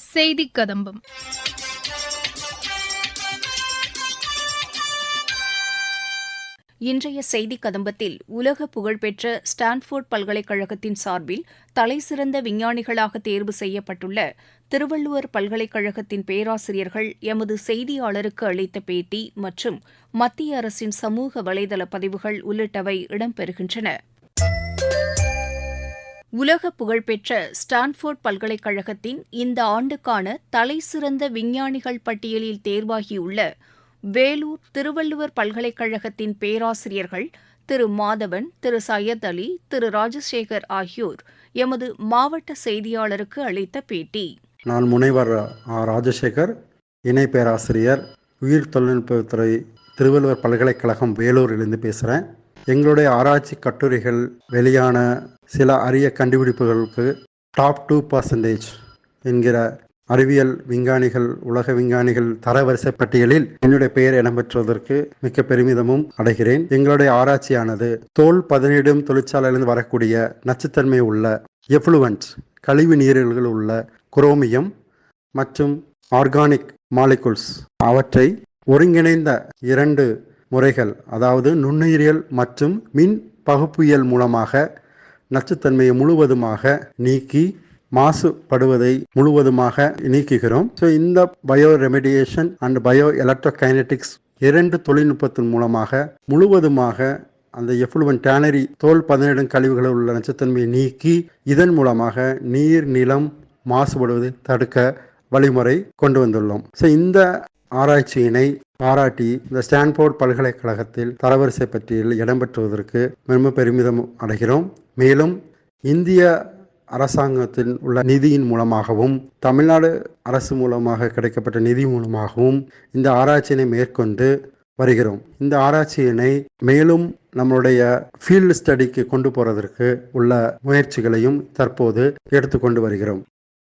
செய்தி கதம்பம். இன்றைய செய்தி கதம்பத்தில் உலக புகழ்பெற்ற ஸ்டான்போர்ட் பல்கலைக்கழகத்தின் சார்பில் தலைசிறந்த விஞ்ஞானிகளாக தேர்வு செய்யப்பட்டுள்ள திருவள்ளுவர் பல்கலைக்கழகத்தின் பேராசிரியர்கள் எமது செய்தியாளருக்கு அளித்த பேட்டி மற்றும் மத்திய அரசின் சமூக வலைதள பதிவுகள் உள்ளிட்டவை இடம்பெறுகின்றன. உலக புகழ்பெற்ற ஸ்டான்ஃபோர்ட் பல்கலைக்கழகத்தின் இந்த ஆண்டுக்கான தலைசிறந்த விஞ்ஞானிகள் பட்டியலில் தேர்வாகியுள்ள வேலூர் திருவள்ளுவர் பல்கலைக்கழகத்தின் பேராசிரியர்கள் திரு மாதவன் திரு சையத் அலி திரு ராஜசேகர் ஆகியோர் எமது மாவட்ட செய்தியாளருக்கு அளித்த பேட்டி. நான் முனைவர் ராஜசேகர் இணை பேராசிரியர் உயிர் தொழில்நுட்பத்துறை திருவள்ளுவர் பல்கலைக்கழகம் வேலூரிலிருந்து பேசுகிறேன் எங்களுடைய ஆராய்ச்சி கட்டுரைகள் வெளியான சில அரிய கண்டுபிடிப்புகளுக்கு டாப் டூ பர்சன்டேஜ் என்கிற அறிவியல் விஞ்ஞானிகள் உலக விஞ்ஞானிகள் தரவரிசை பட்டியலில் என்னுடைய பெயர் இடம்பெற்றுவதற்கு மிக்க பெருமிதமும் அடைகிறேன். எங்களுடைய ஆராய்ச்சியானது தோல் பதனிடும் தொழிற்சாலையிலிருந்து வரக்கூடிய நச்சுத்தன்மை உள்ள எஃப்ளூவன்ட் கழிவு நீரில்கள் உள்ள குரோமியம் மற்றும் ஆர்கானிக் மாலிகுல்ஸ் அவற்றை ஒருங்கிணைந்த இரண்டு முறைகள் அதாவது நுண்ணுயிரியல் மற்றும் மின் பகுப்பியல் மூலமாக நச்சுத்தன்மையை முழுவதுமாக நீக்கி மாசுபடுவதை முழுவதுமாக நீக்குகிறோம். ஸோ இந்த bio remediation and bio electrokinetics இரண்டு தொழில்நுட்பத்தின் மூலமாக முழுவதுமாக அந்த எஃப்ளூவன் டேனரி தோல் பதனிடும் கழிவுகளில் உள்ள நச்சுத்தன்மையை நீக்கி இதன் மூலமாக நீர் நிலம் மாசுபடுவதை தடுக்க வழிமுறை கொண்டு வந்துள்ளோம். ஸோ இந்த ஆராய்ச்சியினை பாராட்டி இந்த ஸ்டான்போர்ட் பல்கலைக்கழகத்தில் தரவரிசை பட்டியலில் இடம்பெற்றுவதற்கு மிகவும் பெருமிதம் அடைகிறோம். மேலும் இந்திய அரசாங்கத்தின் உள்ள நிதியின் மூலமாகவும் தமிழ்நாடு அரசு மூலமாக கிடைக்கப்பட்ட நிதி மூலமாகவும் இந்த ஆராய்ச்சியினை மேற்கொண்டு வருகிறோம். இந்த ஆராய்ச்சியினை மேலும் நம்மளுடைய ஃபீல்டு ஸ்டடிக்கு கொண்டு போறதற்கு உள்ள முயற்சிகளையும் தற்போது எடுத்துக்கொண்டு வருகிறோம்.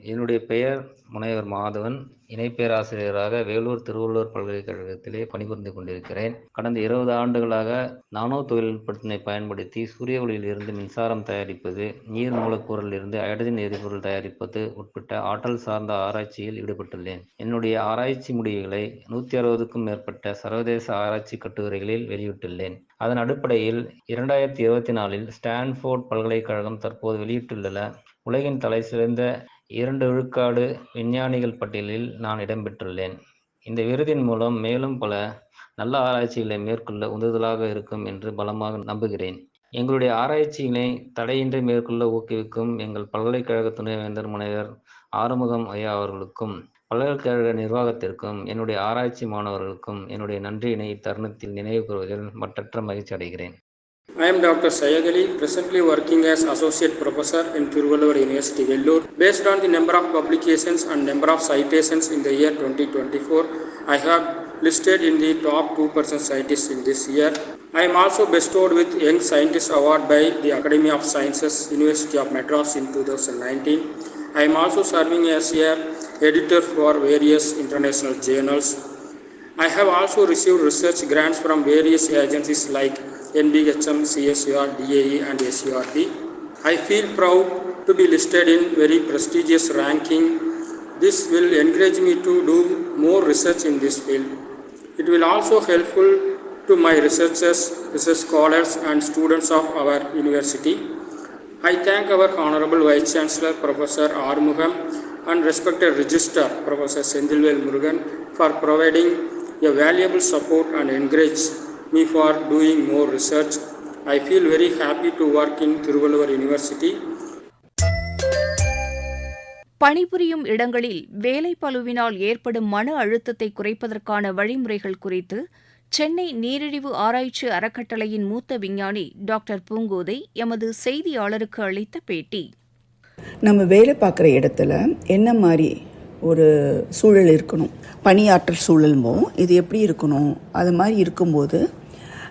என்னுடைய பெயர் முனைவர் மாதவன். இணை பேராசிரியராக வேலூர் திருவள்ளுவர் பல்கலைக்கழகத்திலே பணிபுரிந்து கொண்டிருக்கிறேன். கடந்த இருபது ஆண்டுகளாக நானோ தொழில்நுட்பத்தினை பயன்படுத்தி சூரிய ஒளியில் இருந்து மின்சாரம் தயாரிப்பது நீர் மூலக்கூறிலிருந்து ஹைட்ரஜன் எரிபொருள் தயாரிப்பது உட்பட்ட ஆற்றல் சார்ந்த ஆராய்ச்சியில் ஈடுபட்டுள்ளேன். என்னுடைய ஆராய்ச்சி முடிவுகளை நூற்றி அறுபதுக்கும் மேற்பட்ட சர்வதேச ஆராய்ச்சி கட்டுரைகளில் வெளியிட்டுள்ளேன். அதன் அடிப்படையில் இரண்டாயிரத்தி இருபத்தி நாலில் ஸ்டான்ஃபோர்ட் பல்கலைக்கழகம் தற்போது வெளியிட்டுள்ள உலகின் தலைசிறந்த இரண்டு விழுக்காடு விஞ்ஞானிகள் பட்டியலில் நான் இடம்பெற்றுள்ளேன். இந்த விருதின் மூலம் மேலும் பல நல்ல ஆராய்ச்சிகளை மேற்கொள்ள உந்துதலாக இருக்கும் என்று பலமாக நம்புகிறேன். எங்களுடைய ஆராய்ச்சியினை தடையின்றி மேற்கொள்ள ஊக்குவிக்கும் எங்கள் பல்கலைக்கழக துணைவேந்தர் முனைவர் ஆறுமுகம் ஐயா அவர்களுக்கும் பல்கலைக்கழக நிர்வாகத்திற்கும் என்னுடைய ஆராய்ச்சி மாணவர்களுக்கும் என்னுடைய நன்றியினை இத்தருணத்தில் நினைவு கூறுவதில் மற்றற்ற மகிழ்ச்சி அடைகிறேன். I am Dr. Sayagali, presently working as Associate Professor in Tiruvalur University, Vellore. Based on the number of publications and number of citations in the year 2024, I have listed in the top 2% scientists in this year. I am also bestowed with Young Scientist Award by the Academy of Sciences, University of Madras in 2019. I am also serving as a editor for various international journals. I have also received research grants from various agencies like NBHM, CSUR, DAE and SURB. I feel proud to be listed in very prestigious ranking. This will encourage me to do more research in this field. It will also helpful to my researchers, research scholars and students of our university. I thank our Honorable Vice Chancellor Professor R. Mugam and respected Registrar Professor Sendilvel Murugan for providing a valuable support and encourage me for doing more research. I feel very happy to work in Thiruvalluvar University. பணிபுரியும் இடங்களில் வேலை பளுவினால் ஏற்படும் மன அழுத்தத்தை குறைப்பதற்கான வழிமுறைகள் குறித்து சென்னை நீரிழிவு ஆராய்ச்சி அறக்கட்டளையின் மூத்த விஞ்ஞானி டாக்டர் பூங்கோதை எமது செய்தியாளருக்கு அளித்த பேட்டி நம்ம வேலை பார்க்குற இடத்துல என்ன மாதிரி ஒரு சூழல் இருக்கணும் பணியாற்றல் சூழல்மோ இது எப்படி இருக்கணும் அது மாதிரி இருக்கும்போது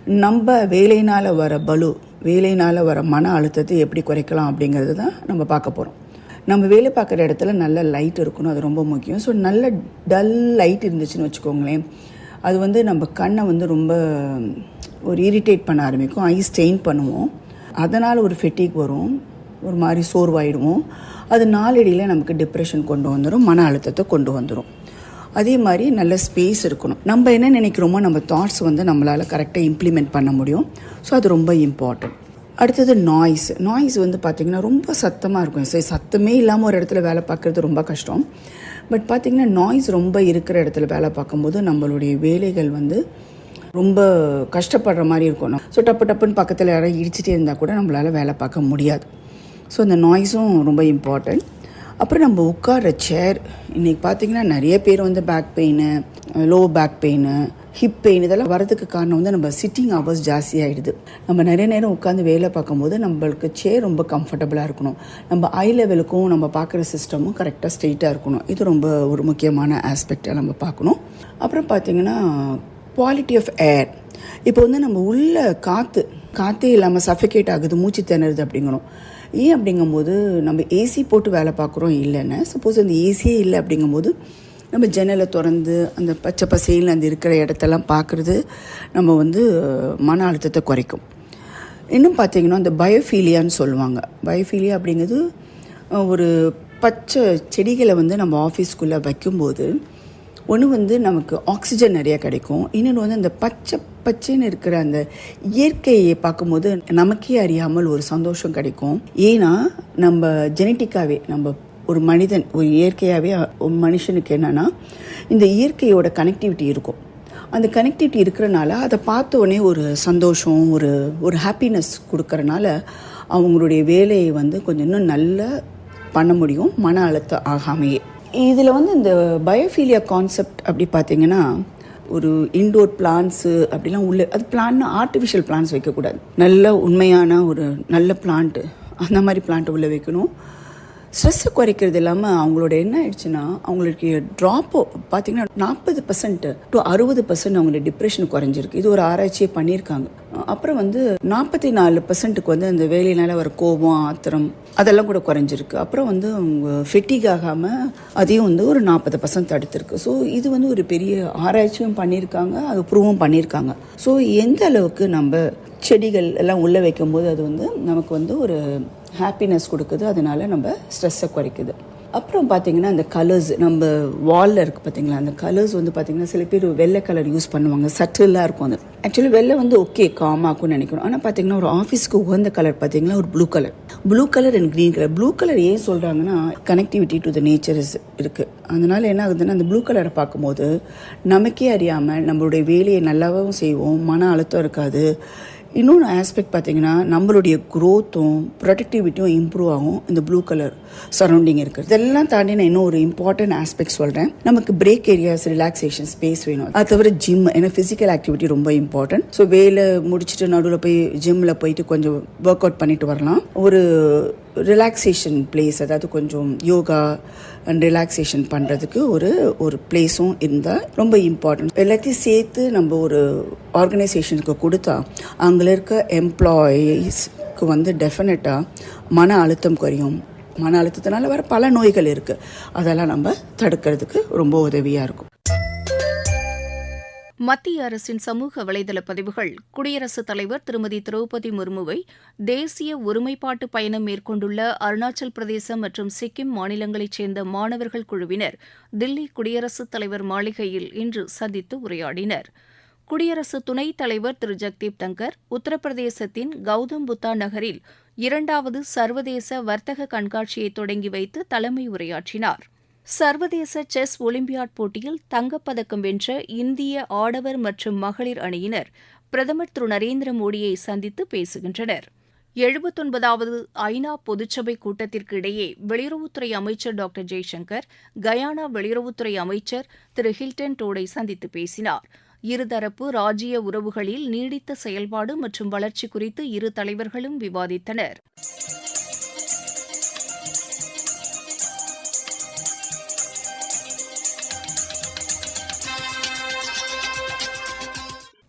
நம்ம வேலையினால் வர பலு வேலையினால் வர மன அழுத்தத்தை எப்படி குறைக்கலாம் அப்படிங்கிறது தான் நம்ம பார்க்க போகிறோம் நம்ம வேலை பார்க்குற இடத்துல நல்ல லைட் இருக்கணும் அது ரொம்ப முக்கியம். ஸோ நல்ல டல் லைட் இருந்துச்சுன்னு வச்சுக்கோங்களேன் அது வந்து நம்ம கண்ணை வந்து ரொம்ப ஒரு இரிட்டேட் பண்ண ஆரம்பிக்கும். ஐ ஸ்டெயின் பண்ணுவோம். அதனால் ஒரு ஃபெட்டிக் வரும். ஒரு மாதிரி சோர்வாயிடுவோம். அது நாளடியில் நமக்கு டிப்ரெஷன் கொண்டு வந்துடும் மன அழுத்தத்தை கொண்டு வந்துடும் அதே மாதிரி நல்ல ஸ்பேஸ் இருக்கணும். நம்ம என்ன நினைக்கிறோமோ நம்ம தாட்ஸ் வந்து நம்மளால் கரெக்டாக இம்ப்ளிமெண்ட் பண்ண முடியும். ஸோ அது ரொம்ப இம்பார்ட்டன்ட் அடுத்தது நாய்ஸ் நாய்ஸ் வந்து பார்த்திங்கன்னா ரொம்ப சத்தமாக இருக்கும். சரி சத்தமே இல்லாமல் ஒரு இடத்துல வேலை பார்க்குறது ரொம்ப கஷ்டம். பட் பார்த்திங்கன்னா நாய்ஸ் ரொம்ப இருக்கிற இடத்துல வேலை பார்க்கும்போது நம்மளுடைய வேலைகள் வந்து ரொம்ப கஷ்டப்படுற மாதிரி இருக்கும். ஸோ டப்பு டப்புன்னு பக்கத்தில் யாராவது இடிச்சிட்டே இருந்தால் கூட நம்மளால் வேலை பார்க்க முடியாது. ஸோ அந்த நாய்ஸும் ரொம்ப இம்பார்ட்டண்ட் அப்புறம் நம்ம உட்கார்ற சேர் இன்றைக்கி பார்த்தீங்கன்னா நிறைய பேர் வந்து back pain low back pain hip pain இதெல்லாம் வரதுக்கு காரணம் வந்து நம்ம சிட்டிங் ஹவர்ஸ் ஜாஸ்தியாகிடுது நம்ம நிறைய நேரம் உட்காந்து வேலை பார்க்கும்போது நம்மளுக்கு சேர் ரொம்ப கம்ஃபர்டபுளாக இருக்கணும். நம்ம ஐ லெவலுக்கும் நம்ம பார்க்குற சிஸ்டமும் கரெக்டாக ஸ்ட்ரெயிட்டாக இருக்கணும். இது ரொம்ப ஒரு முக்கியமான ஆஸ்பெக்டாக நம்ம பார்க்கணும். அப்புறம் பார்த்திங்கன்னா குவாலிட்டி ஆஃப் ஏர் இப்போ வந்து நம்ம உள்ள காற்று காற்றே இல்லாமல் சஃபிகேட் ஆகுது மூச்சு திணறுது அப்படிங்கிறோம். ஏன் அப்படிங்கும்போது நம்ம ஏசி போட்டு வேலை பார்க்குறோம் இல்லைன்னு சப்போஸ் அந்த ஏசியே இல்லை அப்படிங்கும்போது நம்ம ஜன்னலை திறந்து அந்த பச்சை பசையில் அந்த இருக்கிற இடத்தெல்லாம் பார்க்குறது நம்ம வந்து மன அழுத்தத்தை குறைக்கும். இன்னும் பார்த்தீங்கன்னா அந்த பயோஃபீலியான்னு சொல்லுவாங்க. பயோஃபீலியா அப்படிங்கிறது ஒரு பச்சை செடிகளை வந்து நம்ம ஆஃபீஸ்க்குள்ளே வைக்கும்போது ஒன்று வந்து நமக்கு ஆக்சிஜன் நிறையா கிடைக்கும். இன்னொன்று வந்து அந்த பச்சை பச்சைன்னு இருக்கிற அந்த இயற்கையை பார்க்கும்போது நமக்கே அறியாமல் ஒரு சந்தோஷம் கிடைக்கும். ஏன்னா நம்ம ஜெனட்டிக்காகவே நம்ம ஒரு மனிதன் ஒரு இயற்கையாகவே ஒரு மனுஷனுக்கு என்னென்னா இந்த இயற்கையோட கனெக்டிவிட்டி இருக்கும். அந்த கனெக்டிவிட்டி இருக்கிறனால அதை பார்த்தோன்னே ஒரு சந்தோஷம் ஒரு ஒரு ஹாப்பினஸ் கொடுக்கறனால அவங்களுடைய வேலையை வந்து கொஞ்சம் இன்னும் நல்லா பண்ண முடியும் மன அழுத்தம் ஆகாமையே. இதில் வந்து இந்த பயோஃபீலியா கான்செப்ட் அப்படி பார்த்தீங்கன்னா ஒரு இன்டோர் பிளான்ஸு அப்படிலாம் உள்ள அது பிளான்னு ஆர்டிஃபிஷியல் பிளான்ஸ் வைக்கக்கூடாது. நல்ல உண்மையான ஒரு நல்ல பிளான்ட்டு அந்த மாதிரி பிளான்ட் உள்ளே வைக்கணும். ஸ்ட்ரெஸ்ஸை குறைக்கிறது இல்லாமல் அவங்களோட என்ன ஆயிடுச்சுன்னா அவங்களுக்கு ட்ராப்போ பார்த்தீங்கன்னா நாற்பது பர்சன்ட் டு அறுபது பர்சன்ட் அவங்களோட டிப்ரெஷன் குறைஞ்சிருக்கு. இது ஒரு ஆராய்ச்சியே பண்ணியிருக்காங்க. அப்புறம் வந்து நாற்பத்தி நாலு பர்சன்ட்டுக்கு வந்து அந்த வேலையினால வர கோபம் ஆத்திரம் அதெல்லாம் கூட குறைஞ்சிருக்கு. அப்புறம் வந்து அவங்க ஃபெட்டிக் ஆகாமல் அதையும் வந்து ஒரு நாற்பது பர்சன்ட் தடுத்திருக்கு. ஸோ இது வந்து ஒரு பெரிய ஆராய்ச்சியும் பண்ணியிருக்காங்க. அது ப்ரூவும் பண்ணியிருக்காங்க. ஸோ எந்த அளவுக்கு நம்ம செடிகள் எல்லாம் உள்ளே வைக்கும்போது அது வந்து நமக்கு வந்து ஒரு ஹாப்பினஸ் கொடுக்குது அதனால நம்ம ஸ்ட்ரெஸ்ஸை குறைக்குது. அப்புறம் பார்த்தீங்கன்னா அந்த கலர்ஸ் நம்ம வாலில் இருக்குது பார்த்தீங்களா அந்த கலர்ஸ் வந்து பார்த்தீங்கன்னா சில பேர் வெள்ளை கலர் யூஸ் பண்ணுவாங்க சட்டிலாக இருக்கும் அது. ஆக்சுவலி வெள்ளை வந்து ஓகே காமாக்கும்னு நினைக்கணும் ஆனால் பார்த்தீங்கன்னா ஒரு ஆஃபீஸ்க்கு உகந்த கலர் பார்த்திங்கன்னா ஒரு blue colour blue colour and green colour blue colour ஏன் சொல்கிறாங்கன்னா connectivity to the nature is இருக்குது அதனால் என்ன ஆகுதுன்னா அந்த ப்ளூ கலரை பார்க்கும்போது நமக்கே அறியாமல் நம்மளுடைய வேலையை நல்லாவும் செய்வோம் மன அழுத்தம் இருக்காது இன்னொன்று ஆஸ்பெக்ட் பார்த்தீங்கன்னா நம்மளுடைய க்ரோத்தும் ப்ரொடக்டிவிட்டியும் இம்ப்ரூவ் ஆகும். இந்த ப்ளூ கலர் சரௌண்டிங் இருக்குது இதெல்லாம் தாண்டி நான் இன்னும் ஒரு இம்பார்ட்டன்ட் ஆஸ்பெக்ட் சொல்கிறேன் நமக்கு பிரேக் ஏரியாஸ் ரிலாக்ஸேஷன் ஸ்பேஸ் வேணும். அது தவிர ஜிம் ஏன்னா ஃபிசிக்கல் ஆக்டிவிட்டி ரொம்ப இம்பார்ட்டன்ட் ஸோ வேலை முடிச்சுட்டு நடுவில் போய் ஜிம்மில் போயிட்டு கொஞ்சம் ஒர்க் அவுட் பண்ணிட்டு வரலாம். ஒரு ரிலாக்ஸேஷன் பிளேஸ் அதாவது கொஞ்சம் யோகா ரிலாக்ஸேஷன் பண்ணுறதுக்கு ஒரு ஒரு பிளேஸும் இருந்தால் ரொம்ப இம்பார்ட்டன்ட் எல்லாத்தையும் சேர்த்து நம்ம ஒரு ஆர்கனைசேஷனுக்கு கொடுத்தா அங்கே இருக்க எம்ப்ளாயீஸ்க்கு வந்து டெஃபினட்டாக மன அழுத்தம் குறையும். மன அழுத்தத்தினால வர பல நோய்கள் இருக்குது அதெல்லாம் நம்ம தடுக்கிறதுக்கு ரொம்ப உதவியாக இருக்கும். மத்திய அரசின் சமூக வலைதள பதிவுகள். குடியரசுத் தலைவர் திருமதி திரௌபதி முர்முவை தேசிய ஒருமைப்பாட்டு பயணம் மேற்கொண்டுள்ள அருணாச்சல் பிரதேசம் மற்றும் சிக்கிம் மாநிலங்களைச் சேர்ந்த மாணவர்கள் குழுவினர் தில்லி குடியரசுத் தலைவர் மாளிகையில் இன்று சந்தித்து உரையாடினர். குடியரசு துணைத் தலைவர் திரு. ஜக்தீப் தங்கர் உத்தரப்பிரதேசத்தின் கௌதம் புத்தா நகரில் இரண்டாவது சர்வதேச வர்த்தக கண்காட்சியை தொடங்கி வைத்து தலைமை உரையாற்றினார். சர்வதேச செஸ் ஒலிம்பியாட் போட்டியில் தங்கப்பதக்கம் வென்ற இந்திய ஆடவர் மற்றும் மகளிர் அணியினர் பிரதமர் திரு. நரேந்திர மோடியை சந்தித்து பேசுகின்றனர். எழுபத்தொன்பதாவது ஐநா பொதுச்சபை கூட்டத்திற்கு இடையே வெளியுறவுத்துறை அமைச்சர் டாக்டர் ஜெய்சங்கர் கயானா வெளியுறவுத்துறை அமைச்சர் திரு. ஹில்டன் டோடை சந்தித்து பேசினார். இருதரப்பு ராஜ்ய உறவுகளில் நீடித்த செயல்பாடு மற்றும் வளர்ச்சி குறித்து இரு தலைவர்களும் விவாதித்தனர்.